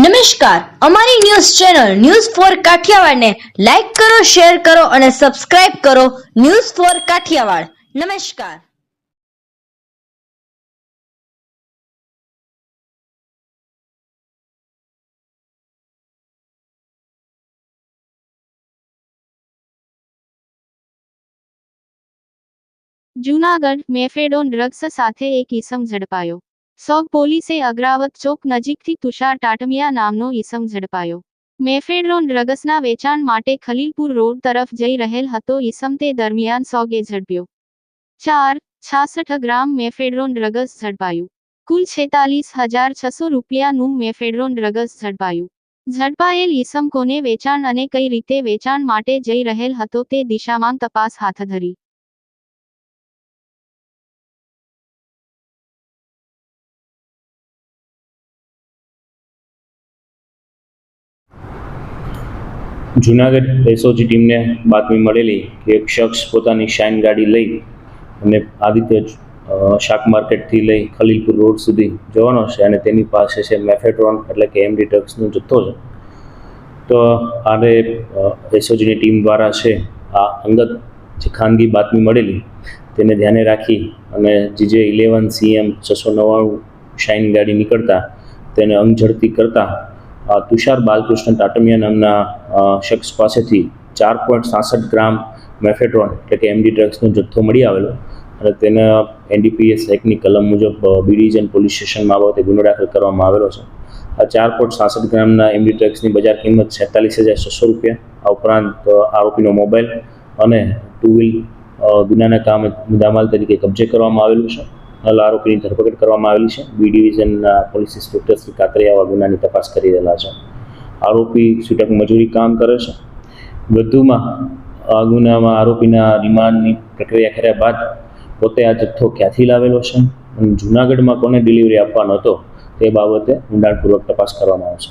નમસ્કાર. અમારી news channel news for કાઠિયાવાડને લાઈક કરો, શેર કરો અને સબસ્ક્રાઇબ કરો ન્યૂઝ ફોર કાઠિયાવાડ. નમસ્કાર. જૂનાગઢ મેફેડોન ડ્રગ્સ સાથે એક ઈસમ ઝડપાયો. સોગ પોલીસે અગ્રાવત ચોક નજીકથી તુષાર ટાટમિયા નામનો ઈસમ ઝડપાયો. મેફેડ્રોન ડ્રગ્સના વેચાણ માટે ખલીલપુર રોડ તરફ જઈ રહેલ હતો ઈસમ તે દરમિયાન સોગે ઝડપ્યો. ચાર છાસઠ ગ્રામ મેફેડ્રોન ડ્રગ્સ ઝડપાયું. કુલ છેતાલીસ હજાર છસો રૂપિયાનું મેફેડ્રોન ડ્રગ્સ ઝડપાયું. ઝડપાયેલ ઈસમ કોને વેચાણ અને કઈ રીતે વેચાણ માટે જઈ રહેલ હતો તે દિશામાં તપાસ હાથ ધરી. જુનાગઢ એસઓજી ટીમને બાતમી મળેલી કે એક શખ્સ પોતાની શાઇન ગાડી લઈ અને આદિત્ય શાક માર્કેટથી લઈ ખલીલપુર રોડ સુધી જવાનો છે અને તેની પાસે છે મેફેટ્રોન એટલે કે એમડી ડ્રગ્સનો જથ્થો છે. તો આને એસઓજીની ટીમ દ્વારા છે આ અંગત જે ખાનગી બાતમી મળેલી તેને ધ્યાને રાખી અને જીજે ઇલેવન સીએમ છસો નવ્વાણું શાઇન ગાડી નીકળતા તેને અંગ ઝડપી કરતા તુષાર બાલકૃષ્ણ ટાટમિયા નામના શખ્સ પાસેથી ચાર પોઈન્ટ સાસઠ ગ્રામ મેફેટ્રોન એટલે કે એમડી ડ્રગ્સનો જથ્થો મળી આવેલો અને તેને એનડીપીએસ એક્ટની કલમ મુજબ બી ડિવિઝન પોલીસ સ્ટેશનમાં બાબતે ગુનો દાખલ કરવામાં આવેલો છે. આ ચાર પોઈન્ટ સાસઠ ગ્રામના એમડી ડ્રગ્સની બજાર કિંમત છેતાલીસ હજાર છસો રૂપિયા. આ ઉપરાંત આરોપીનો મોબાઈલ અને ટુ વ્હીલ ગુનાના કામે મુદ્દામાલ તરીકે કબજે કરવામાં આવેલું છે. હાલ આરોપીની ધરપકડ કરવામાં આવેલી છે. બી ડિવિઝનના પોલીસ ઇન્સ્પેક્ટર શ્રી કાતરિયા આ ગુનાની તપાસ કરી રહેલા છે. આરોપી છૂટક મજૂરી કામ કરે છે. વધુમાં આ ગુનામાં આરોપીના રિમાન્ડની પ્રક્રિયા કર્યા બાદ પોતે આ જથ્થો ક્યાંથી લાવેલો છે અને જૂનાગઢમાં કોને ડિલિવરી આપવાનો હતો તે બાબતે ઊંડાણપૂર્વક તપાસ કરવામાં આવશે.